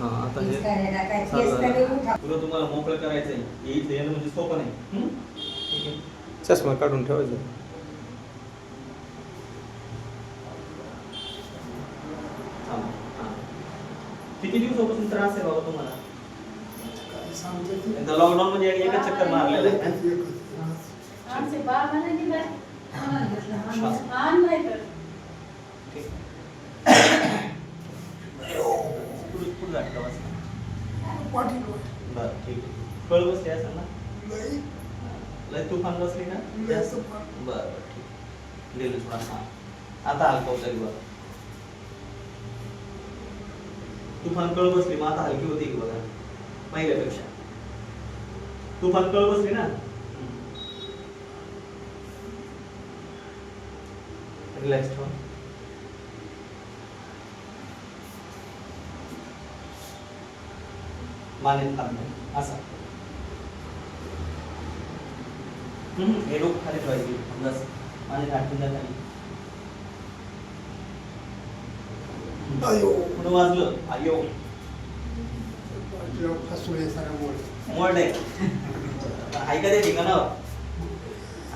हा आता हे. तुला तुम्हाला मोकळं हे येणं म्हणजे सोपं नाही हम्म? ठीक आहे. चष्मा काढून ठेवायचा थांबा. हा. किती दिवसापासून त्रास आहे बाबा तुम्हाला एकदा लॉकडाऊन मध्ये एकच चक्कर मारलेला आहे आमचे बाबा नाही दिलं. आम्हाला घेतलं, आम्हाला. श्वास. आण नाही तर. ठीक पुढे जात बस बरं ठीक आहे. कळ बसली असेल ना? लय तुफान बसली ना? जास्त? बरं बरं ठीक दिलं थोडासा आता हलका उचल बघा. तुफान कळ बसली मग आता हलकी होती की बघा. पहिल्यापेक्षा तुफान कळ बसली ना? रिलॅक्स ठेवा. मानेत नाही असा. हम्म, हे डोकं खाली ठेवायची बस. मानेत हात ठेवून द्या खाली पुढं वाजलं? अयो मोड आहे ऐका ते ठिकाणावर?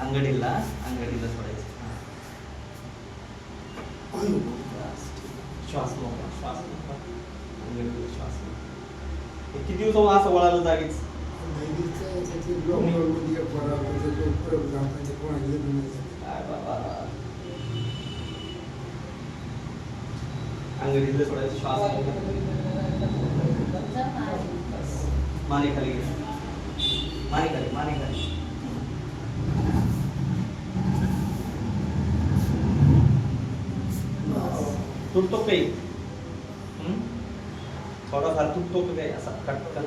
अंगडीला अंगडीला सोडायचं. श्वास श्वास मोकळा अंगडीला श्वास मोकळा. हे किती दिवस असं वळालं जागीच? काय बाबा. अंगडीला सोडायचं श्वास माने खाली घ्या. माने खाली माने खाली तुटतो काही? थोडाफार तुटतो का काही असा कट कट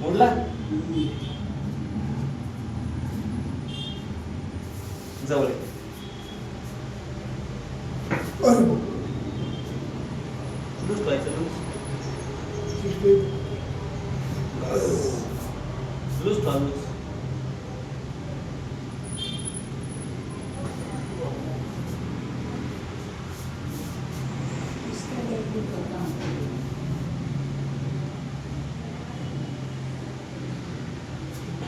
मोडला जवळ आहे. लूज करायचं लूज लूज लूज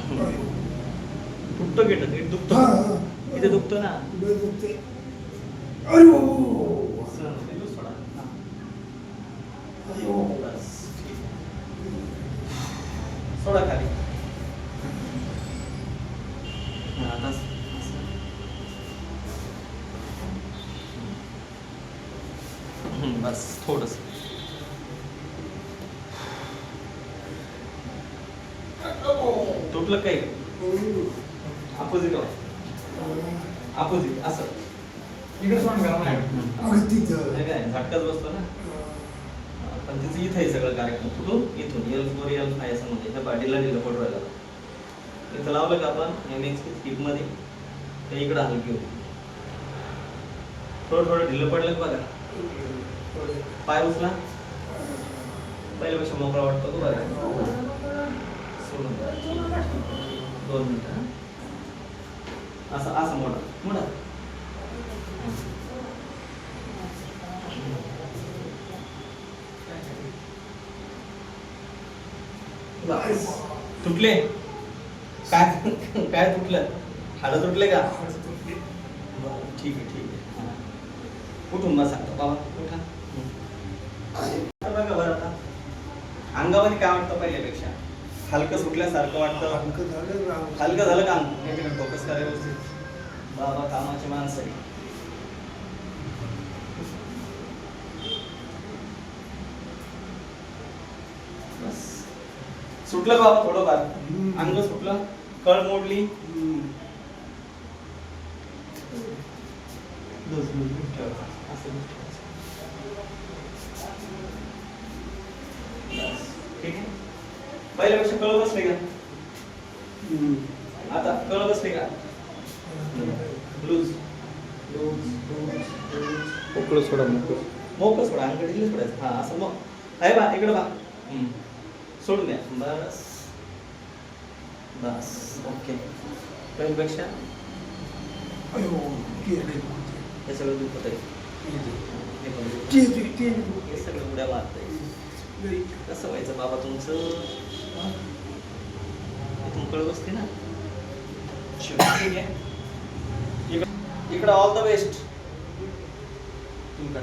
दुखतं घेत नीट दुखतं. इथे दुखतं ना? नव्हतं, लूज सोडा. हा. बस. ठीक. सोडा खाली. हा, आता बस थोडस. तुटलं काही? अपोजिट अपोजिट असं. इकडे सोड करा माझ्याकडे. हे काय झटकाच बसतो ना. पण तिचं इथं आहे सगळं कार्यक्रम. कुठून? इथून. एल फोर एल फाय असं म्हणजे पाठीला दिलं इथं लावलं का आपण? एम एक्स हिपमध्ये. ते इकडं हलकी होती थोडं थोडं ढिल्लं पडलं का बघा? पाय उचला. पहिल्यापेक्षा मोकळा वाटतो तो बघा सोडून दोन मिनटं असं असं मोडा मोडा तुटले? काय काय तुटलं? हाडं तुटले का? ठीक आहे ठीक आहे. कुठून मग सांगतो बाबा कुठं बघा बरं आता. अंगामध्ये काय वाटतं पहिल्यापेक्षा? हलकं सुटल्यासारखं वाटतं. हलकं झालं का अंग एक मिनिट फोकस करा व्यवस्थित. बाबा कामाची माणसं आहे. बस. सुटलं बाबा थोडंफार. अंग सुटलं. कळ मोडली. ठेवा. असं ठेवायचं. बस, ठीक आहे पहिल्यापेक्षा कळ बसले का? आता कळ बसले का? लूज. Loose loose loose. मोकळं सोडा मोकळं. मोकळं सोडा अंगडीला सोडायचं हा असं मग. आहे बा इकडं बा. सोडून द्या. बस. बस. ओके. पहिल्यापेक्षा? हे सगळं दुखत आहे हे आहे. हे सगळं उड्या मारतंय. कसं व्हायचं बाबा तुमचं? हा? बसते ना? ठीक इकडं ऑल द बेस्ट तुम्ही